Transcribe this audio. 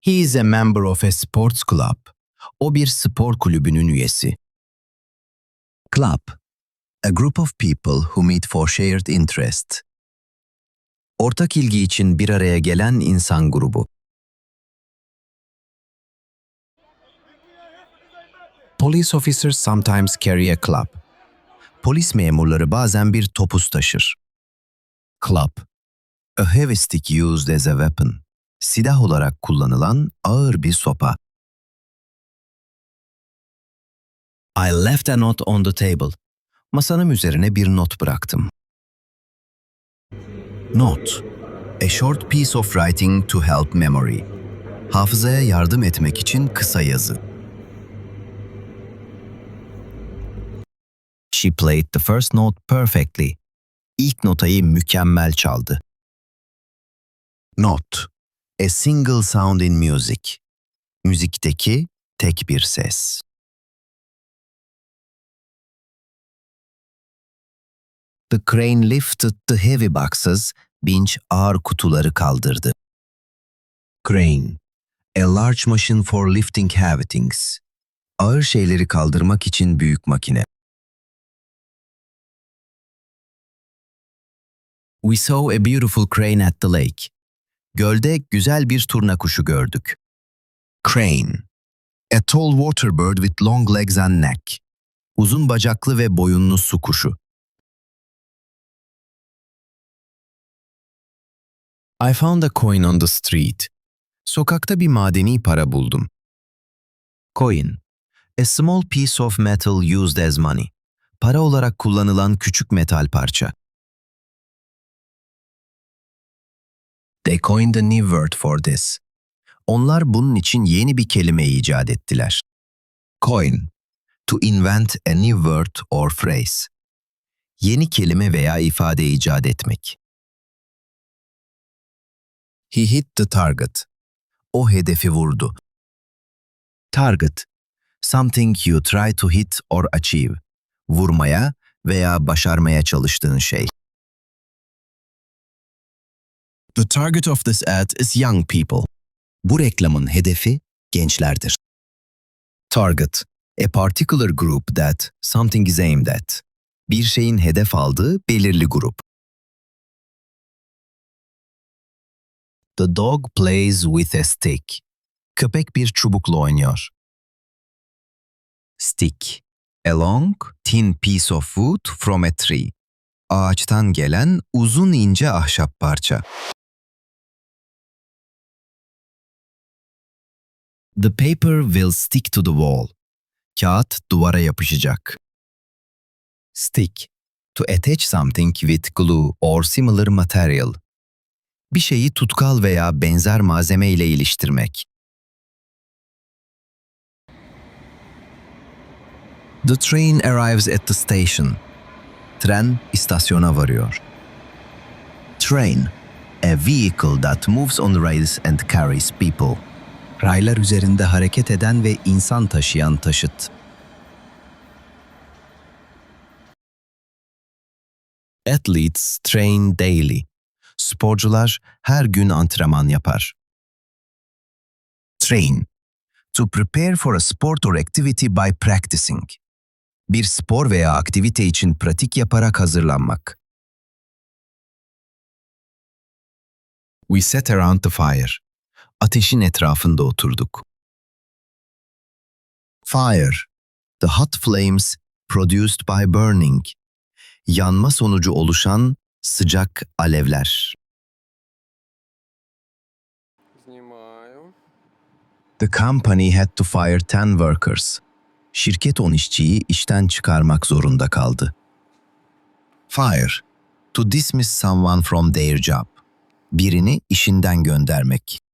He is a member of a sports club. O bir spor kulübünün üyesi. Club. A group of people who meet for shared interest. Ortak ilgi için bir araya gelen insan grubu. Police officers sometimes carry a club. Polis memurları bazen bir topuz taşır. Club. A heavy stick used as a weapon. Silah olarak kullanılan ağır bir sopa. I left a note on the table. Masanın üzerine bir not bıraktım. Note. A short piece of writing to help memory. Hafızaya yardım etmek için kısa yazı. She played the first note perfectly. İlk notayı mükemmel çaldı. Note. A single sound in music. Müzikteki tek bir ses. The crane lifted the heavy boxes. Binç ağır kutuları kaldırdı. Crane. A large machine for lifting heavy things. Ağır şeyleri kaldırmak için büyük makine. We saw a beautiful crane at the lake. Gölde güzel bir turna kuşu gördük. Crane. A tall water bird with long legs and neck. Uzun bacaklı ve boyunlu su kuşu. I found a coin on the street. Sokakta bir madeni para buldum. Coin. A small piece of metal used as money. Para olarak kullanılan küçük metal parça. They coined a new word for this. Onlar bunun için yeni bir kelime icat ettiler. Coin. To invent a new word or phrase. Yeni kelime veya ifade icat etmek. He hit the target. O hedefi vurdu. Target. Something you try to hit or achieve. Vurmaya veya başarmaya çalıştığın şey. The target of this ad is young people. Bu reklamın hedefi gençlerdir. Target, a particular group that something is aimed at. Bir şeyin hedef aldığı belirli grup. The dog plays with a stick. Köpek bir çubukla oynuyor. Stick, a long, thin piece of wood from a tree. Ağaçtan gelen uzun ince ahşap parça. The paper will stick to the wall. Kağıt duvara yapışacak. Stick. To attach something with glue or similar material. Bir şeyi tutkal veya benzer malzeme ile iliştirmek. The train arrives at the station. Tren istasyona varıyor. Train. A vehicle that moves on rails and carries people. Raylar üzerinde hareket eden ve insan taşıyan taşıt. Athletes train daily. Sporcular her gün antrenman yapar. Train. To prepare for a sport or activity by practicing. Bir spor veya aktivite için pratik yaparak hazırlanmak. We sat around the fire. Ateşin etrafında oturduk. Fire, the hot flames produced by burning, yanma sonucu oluşan sıcak alevler. The company had to fire 10 workers. Şirket 10 işçiyi işten çıkarmak zorunda kaldı. Fire, to dismiss someone from their job. Birini işinden göndermek.